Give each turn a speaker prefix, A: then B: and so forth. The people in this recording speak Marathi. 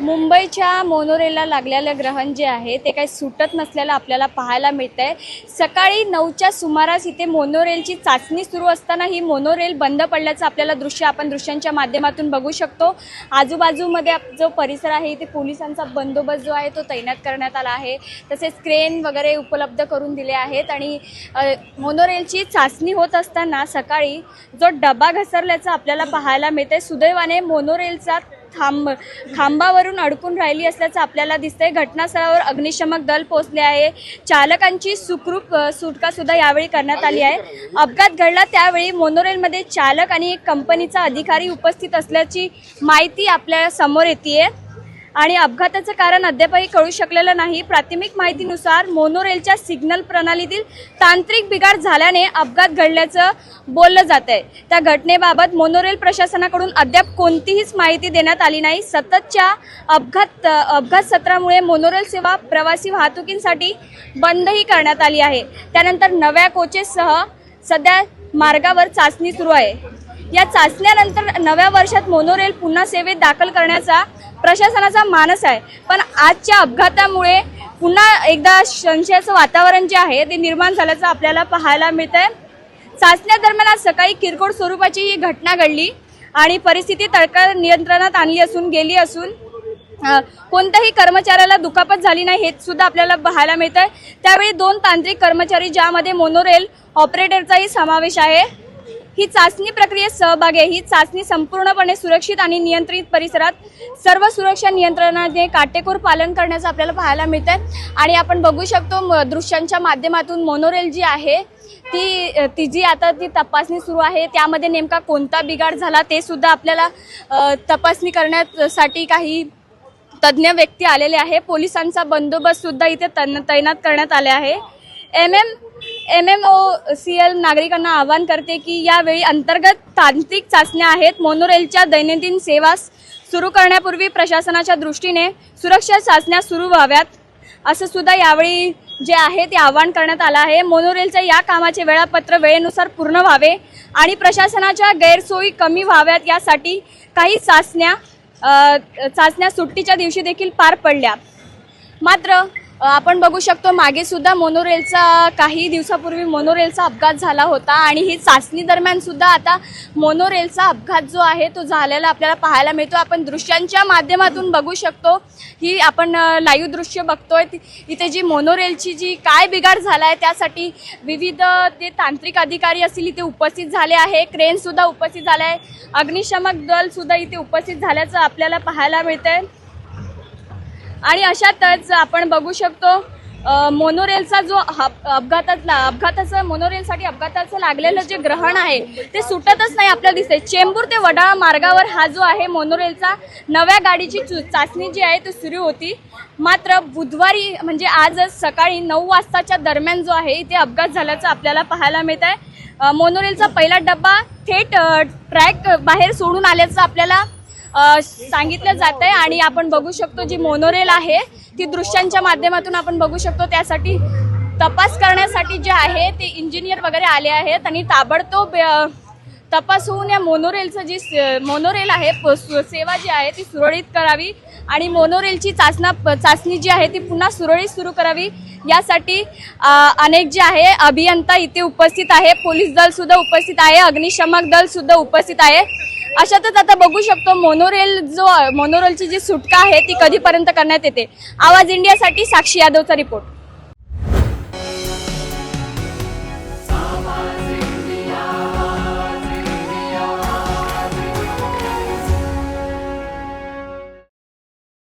A: मुंबईच्या मोनोरेलला लागलेलं ग्रहण जे आहे ते काही सुटत नसलेलं आपल्याला पाहायला मिळत आहे सकाळी नऊच्या सुमारास इथे मोनोरेलची चाचणी सुरू असताना ही मोनोरेल बंद पडल्याचं आपल्याला दृश्य आपण दृश्यांच्या माध्यमातून बघू शकतो. आजूबाजूमध्ये आप- जो परिसर आहे इथे पोलिसांचा बंदोबस्त जो आहे तो तैनात करण्यात आला आहे. तसेच क्रेन वगैरे उपलब्ध करून दिले आहेत आणि मोनोरेलची चाचणी होत असताना सकाळी जो डबा घसरल्याचं आपल्याला पाहायला मिळते सुदैवाने मोनोरेलचा खांब खांबावरून अडकून राहिली असल्याचं आपल्याला दिसतंय. घटनास्थळावर अग्निशमक दल पोहोचले आहे. चालकांची सुखरूप सुटकासुद्धा यावेळी करण्यात आली आहे. अपघात घडला त्यावेळी मोनोरेलमध्ये चालक आणि एक कंपनीचा अधिकारी उपस्थित असल्याची माहिती आपल्यासमोर येते आणि अपघाताचं कारण अद्यापही कळू शकलेलं नाही. प्राथमिक माहितीनुसार मोनोरेलच्या सिग्नल प्रणालीतील तांत्रिक बिघाड झाल्याने अपघात घडल्याचं बोललं जात आहे त्या घटनेबाबत मोनोरेल प्रशासनाकडून अद्याप कोणतीहीच माहिती देण्यात आली नाही. सततच्या अपघात अपघात सत्रामुळे मोनोरेल सेवा प्रवासी वाहतुकींसाठी बंदही करण्यात आली आहे. त्यानंतर नव्या कोचेससह सध्या मार्गावर चाचणी सुरू आहे. या चाचण्यानंतर नव्या वर्षात मोनोरेल पुन्हा सेवेत दाखल करण्याचा प्रशासनाचा मानस आहे. पण आजच्या अपघातामुळे पुन्हा एकदा संशयाचं वातावरण जे आहे ते निर्माण झाल्याचं आपल्याला पाहायला मिळत आहे चाचण्यादरम्यान आज सकाळी किरकोळ स्वरूपाची ही घटना घडली आणि परिस्थिती तडकाळ नियंत्रणात आणली असून गेली असून कोणत्याही कर्मचाऱ्याला दुखापत झाली नाही हे सुद्धा आपल्याला पाहायला मिळत आहे त्यावेळी दोन तांत्रिक कर्मचारी ज्यामध्ये मोनोरेल ऑपरेटरचाही समावेश आहे. ही चाचणी प्रक्रियेत सहभागी आहे. ही चाचणी संपूर्णपणे सुरक्षित आणि नियंत्रित परिसरात सर्व सुरक्षा नियंत्रणाने काटेकोर पालन करण्याचं आपल्याला पाहायला मिळत आहे आणि आपण बघू शकतो म- दृश्यांच्या माध्यमातून मोनोरेल जी आहे ती ती जी आता ती तपासणी सुरू आहे त्यामध्ये नेमका कोणता बिघाड झाला ते सुद्धा आपल्याला तपासणी करण्यासाठी काही तज्ज्ञ व्यक्ती आलेले आहे. पोलिसांचा बंदोबस्त सुद्धा इथे तैनात करण्यात आले आहे. M M M M O C L नागरिकांना आवाहन करते की यावेळी अंतर्गत तांत्रिक चाचण्या आहेत. मोनोरेलच्या दैनंदिन सेवा सुरू करण्यापूर्वी प्रशासनाच्या दृष्टीने सुरक्षा चाचण्या सुरू व्हाव्यात. असं सुद्धा यावेळी जे आहे ते आवाहन करण्यात आलं आहे. मोनोरेलच्या या कामाचे वेळापत्र वेळेनुसार पूर्ण व्हावे आणि प्रशासनाच्या गैरसोयी कमी व्हाव्यात. यासाठी काही चाचण्या चाचण्या सुट्टीच्या दिवशी देखील पार पडल्या. मात्र आपण बघू शकतो मागे सुद्धा मोनोरेलचा काही दिवसापूर्वी मोनोरेलचा अपघात झाला होता आणि ही चाचणी दरम्यान सुद्धा आता मोनोरेलचा अपघात जो आहे तो झालेला आपल्याला पाहायला मिळतो. आपण दृश्यांच्या माध्यमातून बघू शकतो. ही आपण लाईव्ह दृश्य बघतोय. इथे जी मोनोरेलची जी काय बिघाड झाला आहे त्यासाठी विविध ते तांत्रिक अधिकारी असतील इथे उपस्थित झाले आहे. क्रेन सुद्धा उपस्थित झाले आहे अग्निशमक दल सुद्धा इथे उपस्थित झाल्याचं आपल्याला पाहायला मिळतंय. आणि अशातच आपण बघू शकतो मोनोरेलचा जो अपघातातला अपघाताचं मोनोरेलसाठी अपघाताचं लागलेलं जे ग्रहण आहे ते सुटतच नाही आपल्याला दिसते चेंबूर ते वडाळा मार्गावर हा जो आहे मोनोरेलचा नव्या गाडीची चु- चाचणी जी आहे ती सुरू होती. मात्र बुधवारी म्हणजे आजच सकाळी नऊ वाजताच्या दरम्यान जो आहे इथे अपघात झाल्याचं आपल्याला पाहायला मिळत आहे मोनोरेलचा पहिला डब्बा थेट ट्रॅक बाहेर सोडून आल्याचं आपल्याला सांगितलं जात आहे आणि आपण बघू शकतो जी मोनोरेल आहे ती दृश्यांच्या माध्यमातून आपण बघू शकतो. त्यासाठी तपास करण्यासाठी जे आहे ते इंजिनियर वगैरे आले आहेत आणि ताबडतोब तपास होऊन या मोनोरेलचं जी मोनोरेल आहे सु- सेवा जी आहे ती सुरळीत करावी आणि मोनोरेलची चाचणा चाचणी जी आहे ती पुन्हा सुरळीत सुरू करावी. यासाठी अनेक जे आहे अभियंता इथे उपस्थित आहे पोलीस दलसुद्धा उपस्थित आहे अग्निशमक दलसुद्धा उपस्थित आहे. अशातच आता बघू शकतो मोनोरेल जो मोनोरेलची जी सुटका आहे ती कधीपर्यंत करण्यात येते? आवाज इंडियासाठी साक्षी यादवचा रिपोर्ट